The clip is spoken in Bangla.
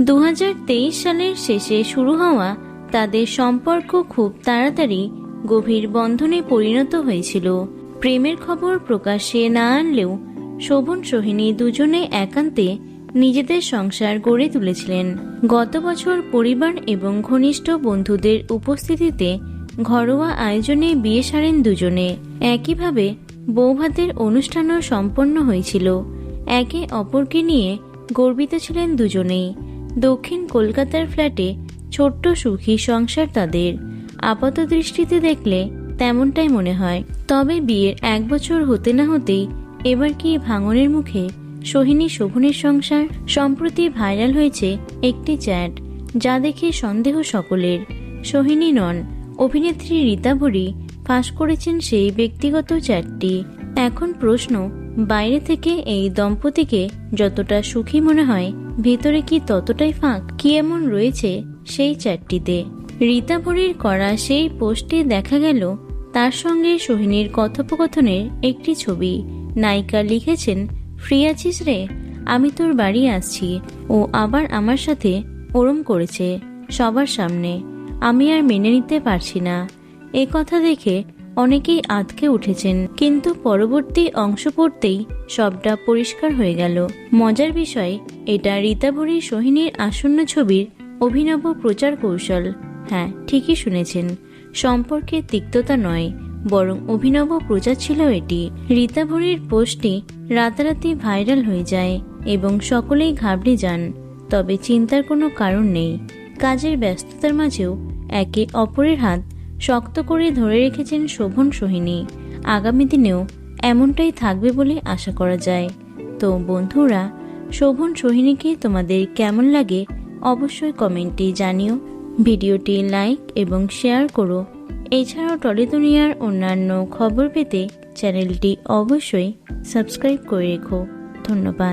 দু হাজার তেইশ সালের শেষে শুরু হওয়া তাদের সম্পর্ক খুব তাড়াতাড়ি গভীর বন্ধনে পরিণত হয়েছিল। প্রেমের খবর প্রকাশ্যে না আনলেও শোভন সোহিনী দুজনে একান্তে নিজেদের সংসার গড়ে তুলেছিলেন। গত বছর পরিবার এবং ঘনিষ্ঠ বন্ধুদের উপস্থিতিতে ঘরোয়া আয়োজনে বিয়ে সারেন দুজনে। একইভাবে বৌভাতের অনুষ্ঠানও সম্পন্ন হয়েছিল। একে অপরকে নিয়ে গর্বিত ছিলেন দুজনেই। দক্ষিণ কলকাতার ফ্ল্যাটে ছোট্ট সুখী সংসার তাদের। আপাত দৃষ্টিতে দেখলে তেমনটাই মনে হয়। তবে বিয়ের এক বছর হতে না হতেই এবার কি ভাঙনের মুখে সোহিনী শোভনের সংসার সম্প্রতি ভাইরাল হয়েছে একটি চ্যাট, যা দেখে সন্দেহ সকলের। সোহিনী নন, অভিনেত্রী রীতা বড়ি ফাঁস করেছেন সেই ব্যক্তিগত চ্যাটটি। এখন প্রশ্ন, বাইরে থেকে এই দম্পতিকে যতটা সুখী মনে হয় ভিতরে কি ততটাই ফাঁক? কি এমন রয়েছে সেই চ্যাটটিতে? রীতা বড়ির করা সেই পোস্টে দেখা গেল তার সঙ্গে সোহিনীর কথোপকথনের একটি ছবি। নায়িকা লিখেছেন ফ্রি আছিস রে, আমি তোর বাড়ি আসছি। ও আবার আমার সাথে ওরম করেছে সবার সামনে। আমি আর মেনে নিতে পারছি না। এ কথা দেখে অনেকেই আতকে উঠেছেন, কিন্তু পরবর্তী অংশ পড়তেই সবটা পরিষ্কার হয়ে গেল। মজার বিষয়, এটা রীতাবরী সোহিনীর আসন্ন ছবির অভিনব প্রচার কৌশল। হ্যাঁ ঠিকই শুনেছেন, সম্পর্কে তিক্ততা নয়, বরং অভিনব প্রচার ছিল এটি। রীতাভরির পোস্টটি রাতারাতি ভাইরাল হয়ে যায় এবং সকলেই ঘাবড়ে যান, তবে চিন্তার কোনো কারণ নেই। কাজের ব্যস্ততার মাঝেও একে অপরের হাত শক্ত করে ধরে রেখেছেন শোভন সোহিনী। আগামী দিনেও এমনটাই থাকবে বলে আশা করা যায়। তো বন্ধুরা, শোভন সোহিনীকে তোমাদের কেমন লাগে অবশ্যই কমেন্টে জানিও। ভিডিওটি লাইক এবং শেয়ার করো। এছাড়াও টলিদুনিয়ার অন্যান্য খবর পেতে চ্যানেলটি অবশ্যই সাবস্ক্রাইব করে রেখো। ধন্যবাদ।